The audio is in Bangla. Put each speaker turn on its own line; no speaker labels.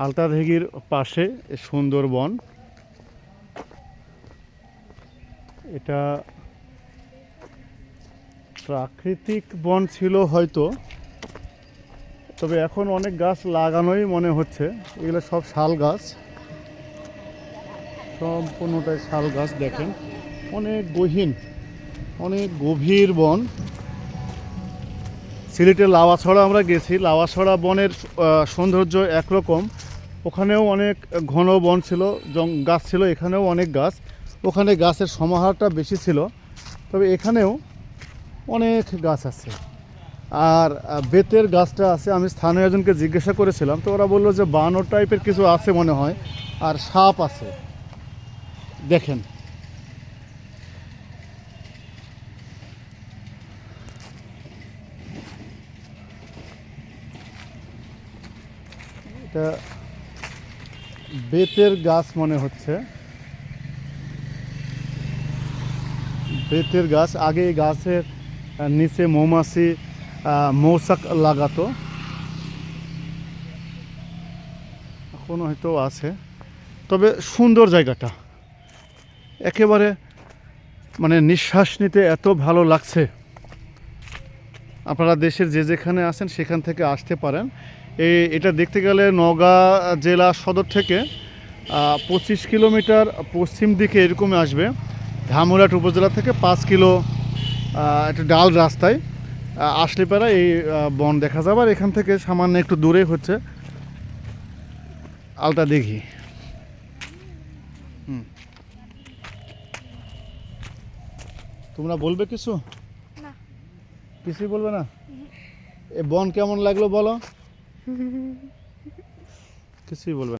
আলতাদিঘির পাশে সুন্দরবন। এটা প্রাকৃতিক বন ছিল হয়তো, তবে এখন অনেক গাছ লাগানোই মনে হচ্ছে। এগুলো সব শাল গাছ। সম্পূর্ণটাই শাল গাছ, দেখেন। অনেক গহীন, অনেক গভীর বন। সিলেটের লাওয়াছড়া আমরা গেছি। লাওয়াছড়া বনের সৌন্দর্য একরকম। ওখানেও অনেক ঘন বন ছিল গাছ ছিল, এখানেও অনেক গাছ। ওখানে গাছের সমাহারটা বেশি ছিল। তবে এখানেও অনেক গাছ আছে। আর বেতের গাছটা আছে, আমি স্থানীয় একজনকে জিজ্ঞাসা করেছিলাম, তো ওরা বলল যে বানর টাইপের কিছু আছে মনে হয়, আর সাপ আছে। দেখেন। এটা বেতের গাছ মনে হচ্ছে। বেতের গাছ, আগে এই গাছের নিচে মৌমাছি মৌচাক লাগাতো। এখনও হয়তো আছে। তবে সুন্দর জায়গাটা। একেবারে মানে নিঃশ্বাস নিতে এত ভালো লাগছে। আপনারা দেশের যে যেখানে আছেন সেখান থেকে আসতে পারেন। এটা দেখতে গেলে নওগাঁ জেলা সদর থেকে পঁচিশ কিলোমিটার পশ্চিম দিকে এরকম আসবে। ধামুরাট উপজেলা থেকে পাঁচ কিলো একটা ডাল রাস্তায় আসলে পারা এই বন দেখা যাবে। আর এখান থেকে সামান্য একটু দূরে হচ্ছে আলতা দিঘি হুম। তোমরা বলবে কিছু? কিছুই বলবে না? এ বন কেমন লাগল বলো? কিছুই বলবে।